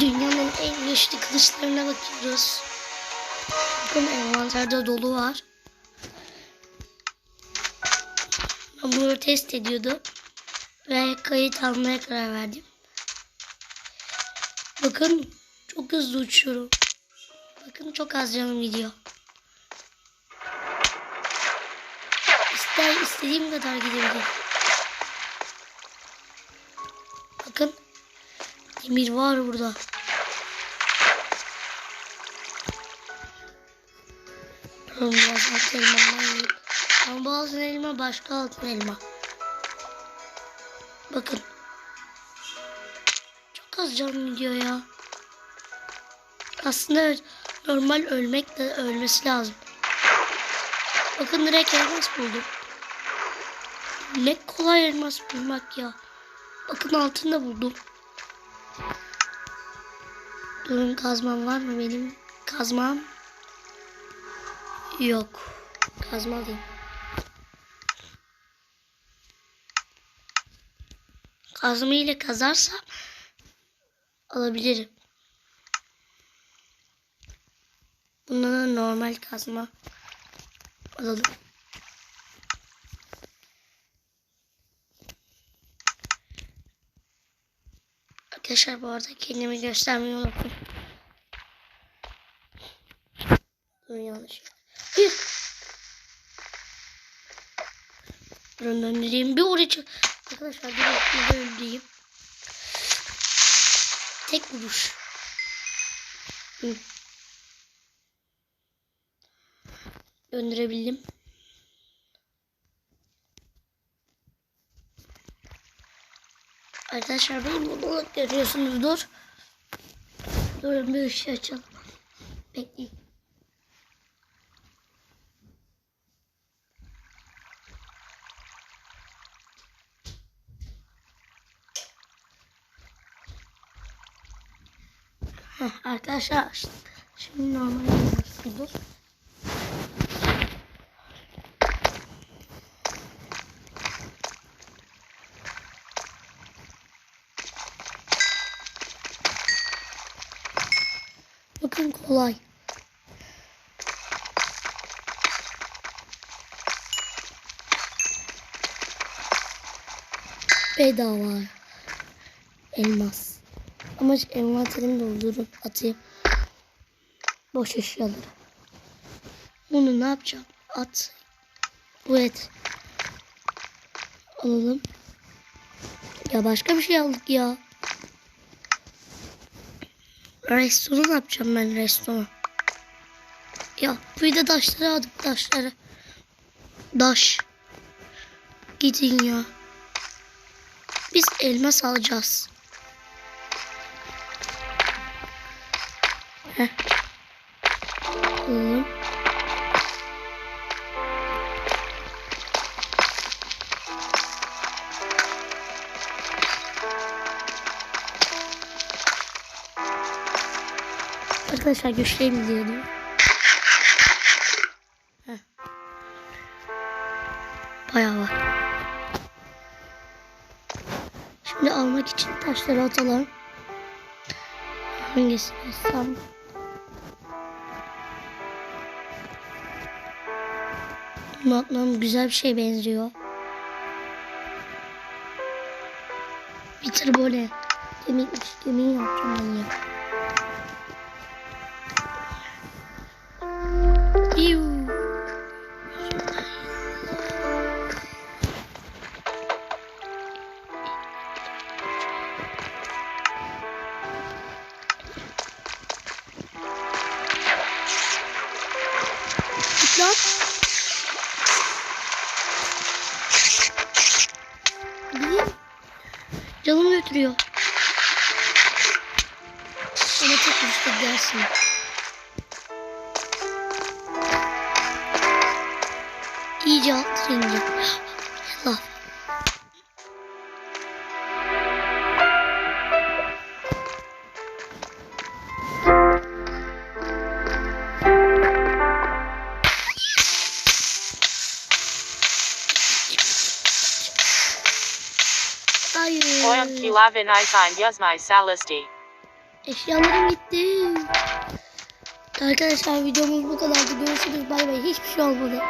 Dünyanın en güçlü kılıçlarına bakıyoruz. Bakın envanterde dolu var. Ben bunu test ediyordum. Ve kayıt almaya karar verdim. Bakın çok hızlı uçuyorum. Bakın çok az canım gidiyor. İster istediğim kadar gidebilirim. Demir var burada. Biraz altın elmadan yiyeyim. Bu altın elma başka altın elma. Bakın. Çok az canım gidiyor ya. Aslında evet, normal ölmek de ölmesi lazım. Bakın direkt elmas buldum. Ne kolay elmas bulmak ya. Bakın altında buldum. Durun kazmam var mı benim? Kazmam yok. Kazma. Kazma ile kazarsam alabilirim. Bundan da normal kazma alalım. Arkadaşlar bu arada kendimi göstermeyi unuttum. Dur yanlış. Hayır. Durun döndüreyim. Bir oraya çık. Arkadaşlar bir döndüreyim. Tek vuruş. Hı. Döndürebildim. Arkadaşlar benim bunu görüyorsunuzdur. Durun bir ışığı açalım. Bekleyin. Heh, arkadaşlar şimdi normal görüyorsunuzdur. Bakın kolay. Bedava. Elmas. Ama envanterimi doldurup atayım. Boş eşyaları. Bunu ne yapacağım? At. Bu et. Alalım. Ya başka bir şey aldık ya. Restoran yapacağım ben restoran. Ya bir de taşları aldık taşları. Taş. Gidin ya. Biz elmas alacağız. Heh. Alalım. Arkadaşlar güçlüyüm. Heh. Bayağı var. Şimdi almak için taşları atalım. Hangisini alsam? Bunu güzel bir şey benziyor. Bitir böyle. Kemikmiş kemiği yapacağım ben ya. Canımı götürüyor. Ama çok hızlı gidersin. İyice alt İ sign Yuzmai Salisti. Eşyalarım gitti. Arkadaşlar videomuz bu kadardı. Görüşürüz. Bay bay. Hiçbir şey olmadı.